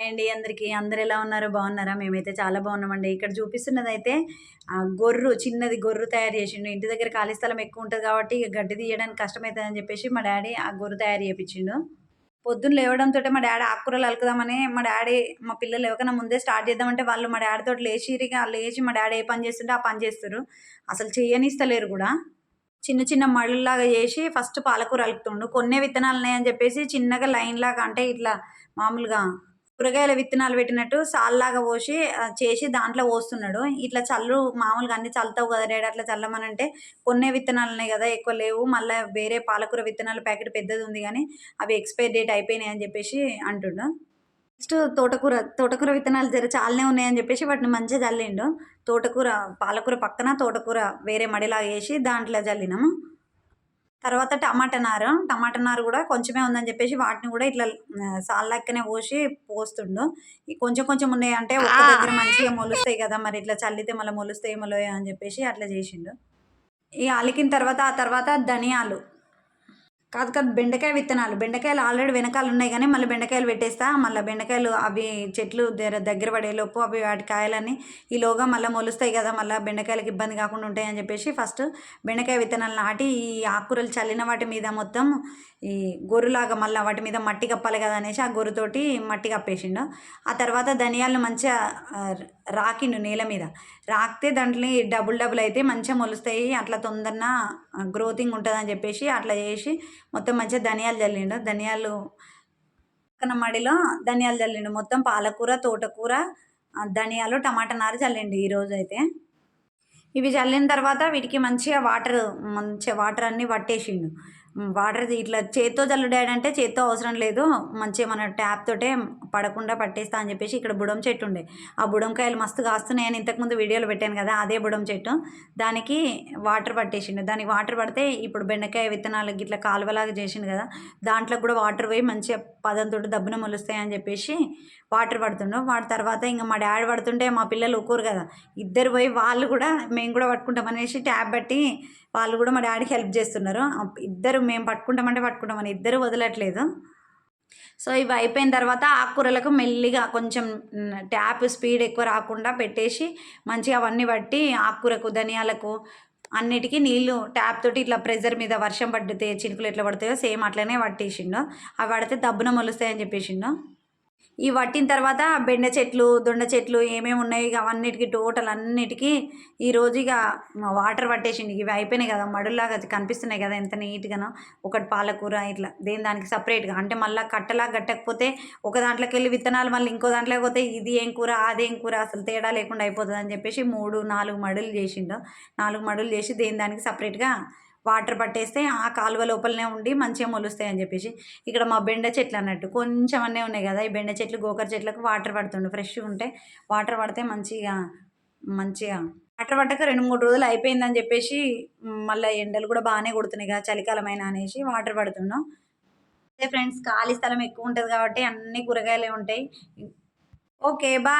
అండి అందరికీ. అందరు ఎలా ఉన్నారో బాగున్నారా? మేమైతే చాలా బాగున్నామండి. ఇక్కడ చూపిస్తున్నది అయితే గొర్రు చిన్నది గొర్రు తయారు చేసిండు. ఇంటి దగ్గర ఖాళీ స్థలం ఎక్కువ ఉంటుంది కాబట్టి గడ్డి తీయడానికి కష్టమవుతుందని చెప్పేసి మా డాడీ ఆ గొర్రు తయారు చేయించిండు పొద్దున్న లేవడంతో మా డాడీ ఆకుకూరలు అలుకుదామని మా డాడీ మా పిల్లలు ఎవరికైనా ముందే స్టార్ట్ చేద్దామంటే వాళ్ళు మా డాడీతో లేచిరిగా లేచి మా డాడీ ఏ పని చేస్తుంటే ఆ పని చేస్తారు. అసలు చేయనిస్తలేరు కూడా. చిన్న చిన్న మళ్ళలాగా చేసి ఫస్ట్ పాలకూర అలుకుతుండు. కొన్ని విత్తనాలు ఉన్నాయని చెప్పేసి చిన్నగా లైన్ లాగా అంటే ఇట్లా మామూలుగా కూరగాయల విత్తనాలు పెట్టినట్టు సాల్లాగా పోసి చేసి దాంట్లో పోస్తున్నాడు. ఇట్లా చల్లు మామూలుగా అన్ని చల్లుతావు కదా రేడు అట్లా చల్లమనంటే కొన్నే విత్తనాలు ఉన్నాయి కదా ఎక్కువ లేవు. మళ్ళీ వేరే పాలకూర విత్తనాల ప్యాకెట్ పెద్దది ఉంది కానీ అవి ఎక్స్పైర్ డేట్ అయిపోయినాయి అని చెప్పేసి అంటుండు. నెక్స్ట్ తోటకూర తోటకూర విత్తనాలు జర చాలానే ఉన్నాయని చెప్పేసి వాటిని మంచిగా చల్లిండు. తోటకూర పాలకూర పక్కన తోటకూర వేరే మడిలాగా వేసి దాంట్లో చల్లినాము. తర్వాత టమాటా నారు. టమాటా నారు కూడా కొంచెమే ఉందని చెప్పేసి వాటిని కూడా ఇట్లా సాల్లెక్కనే పోసి పోస్తుండు. కొంచెం కొంచెం ఉన్నాయి అంటే ఒక దగ్గర మంచిగా మొలుస్తాయి కదా మరి ఇట్లా చల్లితే మళ్ళీ మొలుస్తాయి మళ్ళీ అని చెప్పేసి అట్లా చేసిండు. ఇక అలికిన తర్వాత ఆ తర్వాత ధనియాలు. కాదు కాదు బెండకాయ విత్తనాలు. బెండకాయలు ఆల్రెడీ వెనకాల ఉన్నాయి కానీ మళ్ళీ బెండకాయలు పెట్టేస్తా. మళ్ళీ బెండకాయలు అవి చెట్లు దగ్గర పడేలోపు అవి వాటి కాయలని ఈలోగా మళ్ళీ మొలుస్తాయి కదా మళ్ళీ బెండకాయలకు ఇబ్బంది కాకుండా ఉంటాయని చెప్పేసి ఫస్ట్ బెండకాయ విత్తనాలు నాటి ఈ ఆకుకూరలు చల్లిన వాటి మీద మొత్తం ఈ గొర్రులాగా మళ్ళీ వాటి మీద మట్టి కప్పాలి కదా అనేసి ఆ గొర్రుతోటి మట్టి కప్పేసిండు. ఆ తర్వాత ధనియాలను మంచిగా రాకిండు నేల మీద. రాకితే దాంట్లో డబుల్ డబుల్ అయితే మంచిగా మొలుస్తాయి. అట్లా తొందరన గ్రోతింగ్ ఉంటుందని చెప్పేసి అట్లా చేసి మొత్తం మంచిగా ధనియాలు చల్లిండు. ధనియాలు పక్కన మడిలో ధనియాలు చల్లిండు. మొత్తం పాలకూర తోటకూర ధనియాలు టమాటా నారు చల్లిండు ఈరోజు అయితే. ఇవి చల్లిన తర్వాత వీటికి మంచిగా వాటర్ మంచిగా వాటర్ అన్నీ పట్టేసిండు. వాటర్ ఇట్లా చేత్తో చల్లుడాడంటే అంటే చేత్తో అవసరం లేదు. మంచిగా మన ట్యాప్ తోటే పడకుండా పట్టేస్తా అని చెప్పేసి ఇక్కడ బుడం చెట్టు ఉండే. ఆ బుడంకాయలు మస్తు కాస్తున్నాయని ఇంతకుముందు వీడియోలో పెట్టాను కదా అదే బుడం చెట్టు. దానికి వాటర్ పట్టేసిండు. దానికి వాటర్ పడితే ఇప్పుడు బెండకాయ విత్తనాలు ఇట్లా కాలువలాగా చేసిండు కదా దాంట్లో కూడా వాటర్ పోయి మంచిగా పదంతో దబ్బున మొలుస్తాయి అని చెప్పేసి వాటర్ పడుతుండో. వాటి తర్వాత ఇంకా మా డాడీ పడుతుంటే మా పిల్లలు ఒక్కరు కదా ఇద్దరు పోయి వాళ్ళు కూడా మేము కూడా పట్టుకుంటాం అనేసి ట్యాప్ బట్టి వాళ్ళు కూడా మా డాడీకి హెల్ప్ చేస్తున్నారు. ఇద్దరు మేము పట్టుకుంటామంటే పట్టుకుంటామని ఇద్దరు వదలట్లేదు. సో ఇవి అయిపోయిన తర్వాత ఆకుకూరలకు మెల్లిగా కొంచెం ట్యాప్ స్పీడ్ ఎక్కువ రాకుండా పెట్టేసి మంచిగా అవన్నీ బట్టి ఆకుకూరకు ధనియాలకు అన్నిటికీ నీళ్ళు ట్యాప్ తోటి ఇట్లా ప్రెజర్ మీద వర్షం పడితే చినుకులు ఎట్లా పడతాయో సేమ్ అట్లనే పట్టేసిండు. అవి పడితే దబ్బున మొలుస్తాయని చెప్పేసిండు. ఈ పట్టిన తర్వాత బెండ చెట్లు దొండ చెట్లు ఏమేమి ఉన్నాయి ఇక అవన్నిటికీ టోటల్ అన్నిటికీ ఈరోజు ఇక వాటర్ పట్టేసింది ఇవి అయిపోయినాయి కదా మడుల్లాగా కనిపిస్తున్నాయి కదా ఎంత నీట్గానో. ఒకటి పాలకూర ఇట్లా దేని దానికి సపరేట్గా. అంటే మళ్ళీ కట్టలా కట్టకపోతే ఒక దాంట్లోకి వెళ్ళి విత్తనాలు మళ్ళీ ఇంకో దాంట్లోకి పోతే ఇది ఏం కూర అదేం కూర అసలు తేడా లేకుండా అయిపోతుంది అని చెప్పేసి మూడు నాలుగు మడులు చేసిండు. నాలుగు మడులు చేసి దేని దానికి సపరేట్గా వాటర్ పట్టేస్తే ఆ కాలువ లోపలనే ఉండి మంచిగా మొలుస్తాయి అని చెప్పేసి. ఇక్కడ మా బెండ చెట్లు అన్నట్టు కొంచెం అన్నీ ఉన్నాయి కదా ఈ బెండ చెట్లు గోకర చెట్లకు వాటర్ పడుతుండే ఫ్రెష్గా ఉంటే వాటర్ పడితే మంచిగా మంచిగా. వాటర్ పట్టక రెండు మూడు రోజులు అయిపోయిందని చెప్పేసి మళ్ళీ ఎండలు కూడా బాగానే కొడుతున్నాయి కదా చలికాలమైన అనేసి వాటర్ పడుతున్నాం అదే ఫ్రెండ్స్ ఖాళీ స్థలం ఎక్కువ ఉంటుంది కాబట్టి అన్ని కూరగాయలే ఉంటాయి. Okay bye.